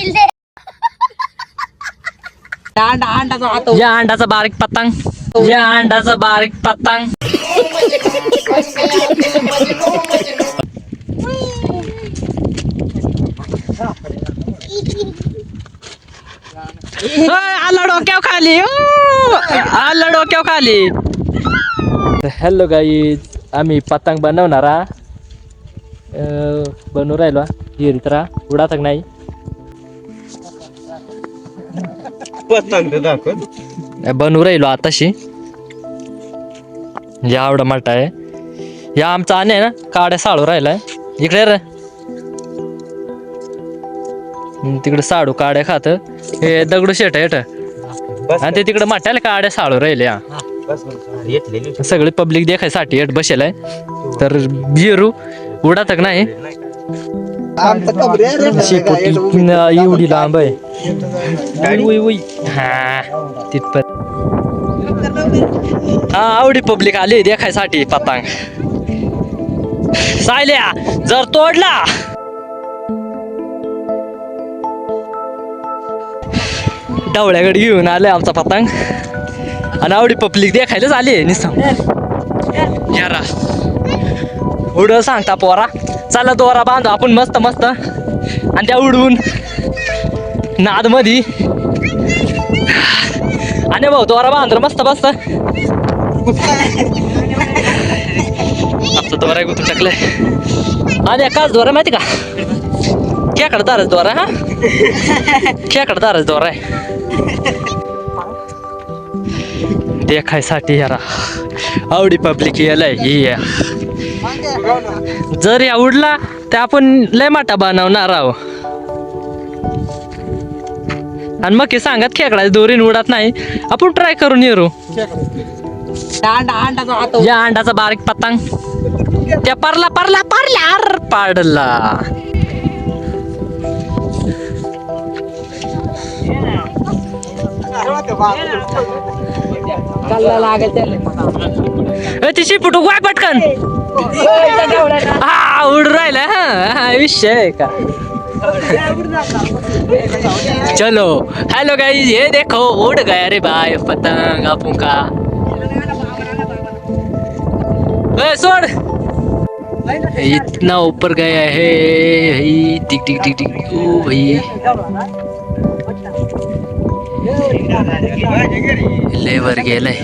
Reel दे अंडा अंडाचा हात या अंडाचा बारीक पतंग या अंडाचा बारीक पतंग ओय, आला डोक्याव खाली ओ! आला डोक्याव खाली हॅलो गाईज आम्ही पतंग बनवणार हा. अं, बनवू राहिलो हिरीत राहा उडातक नाही बनवू राहिलो आताशी. या आवडा मोठा आहे. या आमचा आणे आहे ना काड्या साळू राहिलाय. इकडे रे. हम्म, तिकडे साडू काड्या खात. हे दगडू शेट आहे आणि ते तिकडे मोठ्याला काड्या साळू राहिले हा. सगळे पब्लिक देखायसाठी एट बसेल आहे. तर बिरू उडातक नाही. न- एवढी लांब आहे. उई, उई, उई. हा तिथपर्यंत. हा आवडी पब्लिक आली देखायसाठी पतंग सायल्या जर तोडला. डवळ्याकडे घेऊन आले आमचा पतंग आणि आवडी पब्लिक देखायलाच आली निसम यारा. उड सांगता पोरा. चला दोरा बांधू आपण मस्त मस्त. आणि त्या उडवून नाद मधी आणि भाऊ दोरा बांधर मस्त मस्त. आमचा दोरा गुतून टाकलाय. आणि एकाच दोरा माहिती का? खेकडा दारच दोरा हा? खेकडा दारच दोरा आहे. देखायसाठी यारा. आवडी पब्लिक यालाय ही या. जर या उडला तर आपण लय मोठा बनवणार आहो. आणि मग हे सांगत खेकडा दोरीन उडत नाही. आपण ट्राय करून येऊ. या अंडाचा बारीक पतंग. त्या परला परला परला अर पाडला. कल्ला ए, वाय पटकन. हा उड राहिला हा विषय आहे का? चलो हेलो गाइस ये देखो उड़ गया रे भाई पतंग आपू का छोड़ इतना ऊपर गया है भाई टिक टिक टिक टिक ओ भाई. लेवर गेलाय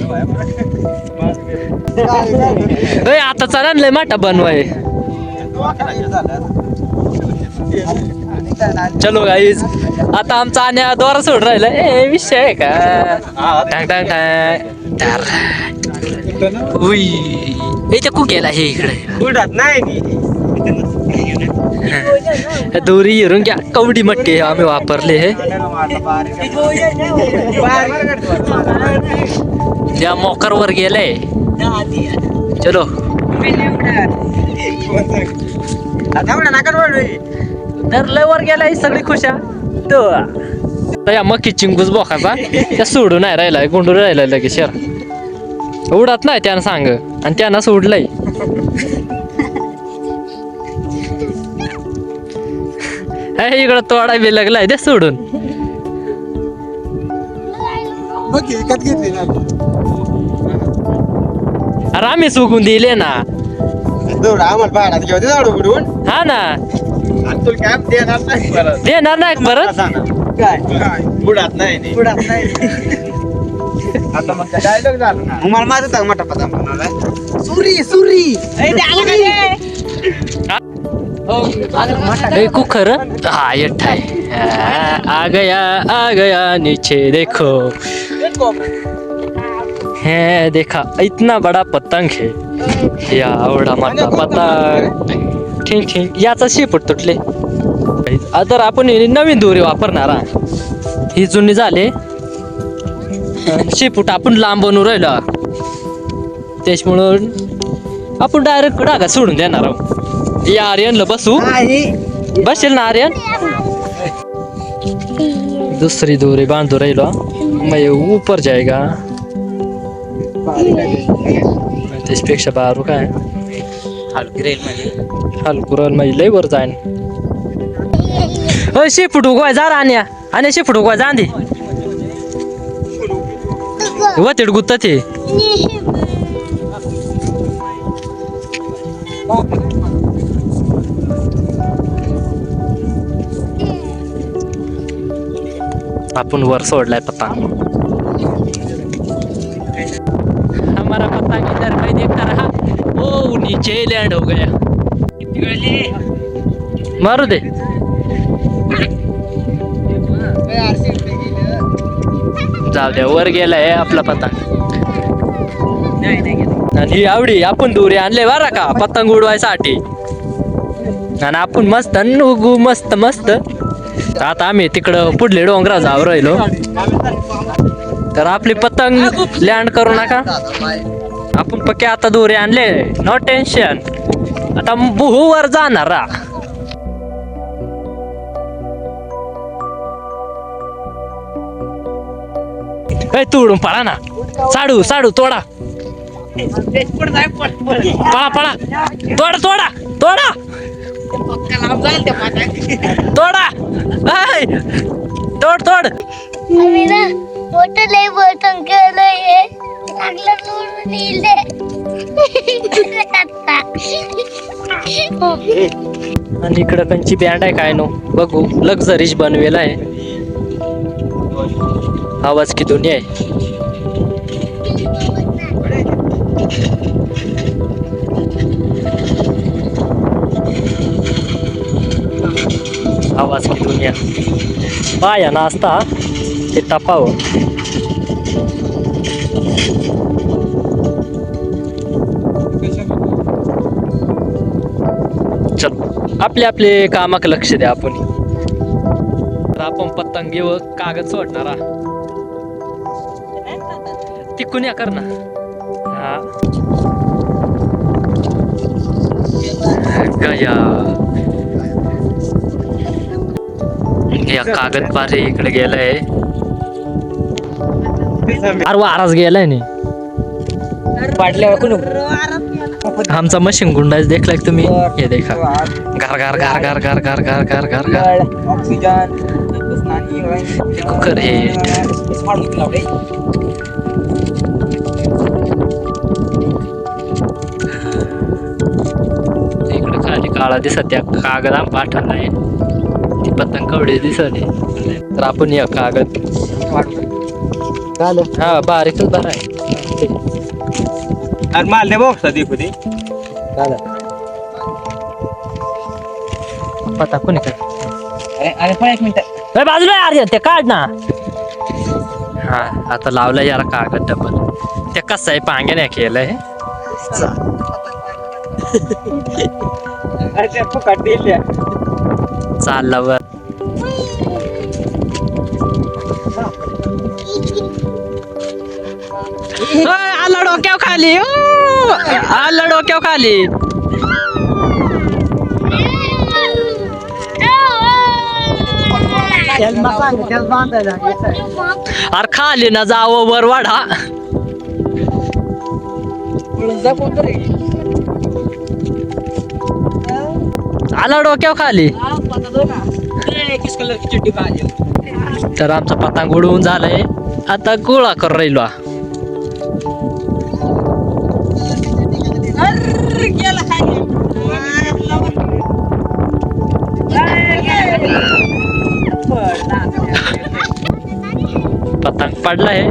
आता चला लय मोठा बनवाय. चलो गाईज आता आमचा आणि द्वारा सोड राहिला. ए विषय आहे का? टांग टांग टार. उई. इथे कू गेला? हे इकडे. उडत नाही. दोरी हिरून घ्या. कवडी मटके आम्ही वापरले हे. त्या मोकर वर गेलाय. चलो. तर लय वर गेलाय सगळी खुशा तो. या मक्की चिंगूस बोखाचा त्या सोडून नाही राहिलाय गुंडून राहिलाय लगेच शहर उडत नाही त्यानं सांग. आणि त्यानं सोडलंय हे इकडं तोडा बी लागलाय ते सोडून. अरे आम्ही सुकून दिले ना. आम्हाला भाडात घेऊ दे झाडू उडून हा ना. आणि तुला काय देणार नाही. परत. देणार नाही परत? काय? उडत नाही उडत नाही. आता मग डायलॉग झाला ना? मला माझं तर मोठा पता म्हणाला. सुरी सुरी. ए कुकर हा येठा है आ गया आ गया नीचे देखो. है देखा इतना बड़ा पतंग है। या एवढा मोठा पतंग। ठीक ठीक याचा शेपूट तुटले। तर आपण ही नवीन दोरी वापरणार हा. ही जुनी झाले। शेपूट आपण लांब बनवू राहिलो त्याच्यामुळं आपण डायरेक्ट डागा सोडून देणार आहोत। या आर्यनला बसू। बसेल ना आर्यन? दूसरी दोरी बांधू राहिलो. मैं ऊपर जाएगा। त्याच्यापेक्षा बारू काय हलकुरल म्हणजे लय वर जाईन। अय शेपूट उगवाय जा राण्या। आणि शेपूट उगवाय जा दे वतेड गुत्त ते आपण वर सोडलाय पतंग हमारा पतंग इधर कहीं देखता रहा। ओ नीचे लैंड हो गया। मारू दे. जाऊ द्या वर गेलाय आपला पतंग आणि ही आवडी आपण दोरी आणले बरं का पतंग उडवायसाठी. आणि आपण मस्त उगू मस्त. मस्त आता आम्ही तिकडं पुढले डोंगरा जाऊ राहिलो. तर आपली पतंग लँड करू नका. आपण पक्के आता दोरे आणले. नो टेन्शन आता बुहूवर जाणार. तोडून पळा ना. साडू साडू तोडा. पळा पळा. तोडा तोडा तोडा. तोडा. तोड तोड. आम्ही ना मोठं लय केलंय तोडून आणि इकडं कंची बँड आहे काय नो? बघू. लक्झरीज बनवेला आहे. आवाज की दुनिया आहे. आवाज की दुनिया पाया नाचता ते टपावं चल आपले आपले कामाक लक्ष द्या आपण तर आपण पतंग घेऊ कागद सोडणारा ती कुण्या कर ना हा गया या कागद पारे इकडे गेलाय. अरे वाराच गेलाय नाही पाडल्यावर कोण आमचा मशीन गुंडाच देखलाय तुम्ही? हे देखा. गार गार गार गार गार गार गार गार गार गार. ऑक्सिजन. कुकर हे. इकडे खाली काळा दिसत त्या कागद आम पाठवलाय. ती पतंग कवडे दिसत तर आपण या कागद हा बारीकच बरं आहे अरे माल दे बॉक्स दीप होती पता कोणी काय अरे पण एक मिनिट. अरे बाजूला यार ते काढ ना. हा आता लावलं यार कागद डबल. ते कसं आहे पांग्याने केलंय? अरे ते फुकट दिल्या. चालला वर आला डोक्याव खाली. आला डोक्याव खाली. अरे खाली ना जावं वर वाढा. आला डोक्यावर खाली. तर आमचा पतंग उडवून झालाय. आता गोळा कर राहिलो. हा. पतंग पडलाय.